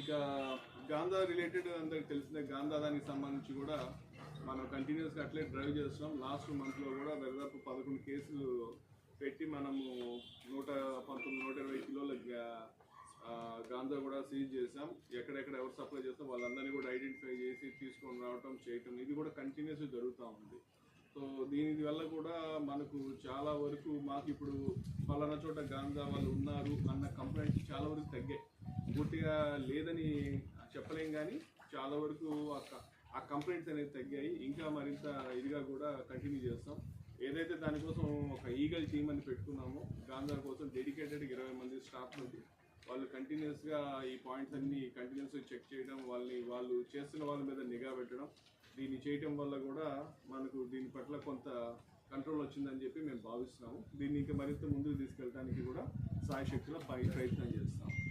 ఇక గాంధా రిలేటెడ్ అందరికి తెలిసిన గాంధా దానికి సంబంధించి కూడా మనం కంటిన్యూస్గా అట్లే డ్రైవ్ చేస్తున్నాం. లాస్ట్ మంత్లో కూడా దాదాపు పదకొండు కేసులు పెట్టి మనము నూట పంతొమ్మిది నూట ఇరవై కిలోల గాంధా కూడా సీజ్ చేసాం ఎక్కడెక్కడ ఎవరు సప్లై చేస్తాం వాళ్ళందరినీ కూడా ఐడెంటిఫై చేసి తీసుకొని రావటం చేయటం ఇది కూడా కంటిన్యూస్ జరుగుతూ ఉంది. సో దీని వల్ల కూడా మనకు చాలా వరకు మాకు ఇప్పుడు పలానా చోట గాంధా వాళ్ళు ఉన్నారు అన్న కంప్లైంట్స్ చాలా వరకు తగ్గాయి. పూర్తిగా లేదని చెప్పలేం కానీ చాలా వరకు ఆ క- ఆ కంప్లైంట్స్ అనేది తగ్గాయి. ఇంకా మరింత ఇదిగా కూడా కంటిన్యూ చేస్తాం. ఏదైతే దానికోసం ఒక ఈగల్ టీమ్ అని పెట్టుకున్నామో గాంధార్ కోసం డెడికేటెడ్ ఇరవై మంది స్టాఫ్ ఉంది వాళ్ళు కంటిన్యూస్గా ఈ పాయింట్స్ అన్ని కంటిన్యూస్గా చెక్ చేయడం వాళ్ళని వాళ్ళు చేస్తున్న వాళ్ళ మీద నిఘా పెట్టడం దీన్ని చేయటం వల్ల కూడా మనకు దీని పట్ల కొంత కంట్రోల్ వచ్చిందని చెప్పి మేము భావిస్తున్నాము. దీన్ని ఇంకా మరింత ముందుకు తీసుకెళ్ళడానికి కూడా సాయశక్తిలో పై ప్రయత్నం చేస్తాం.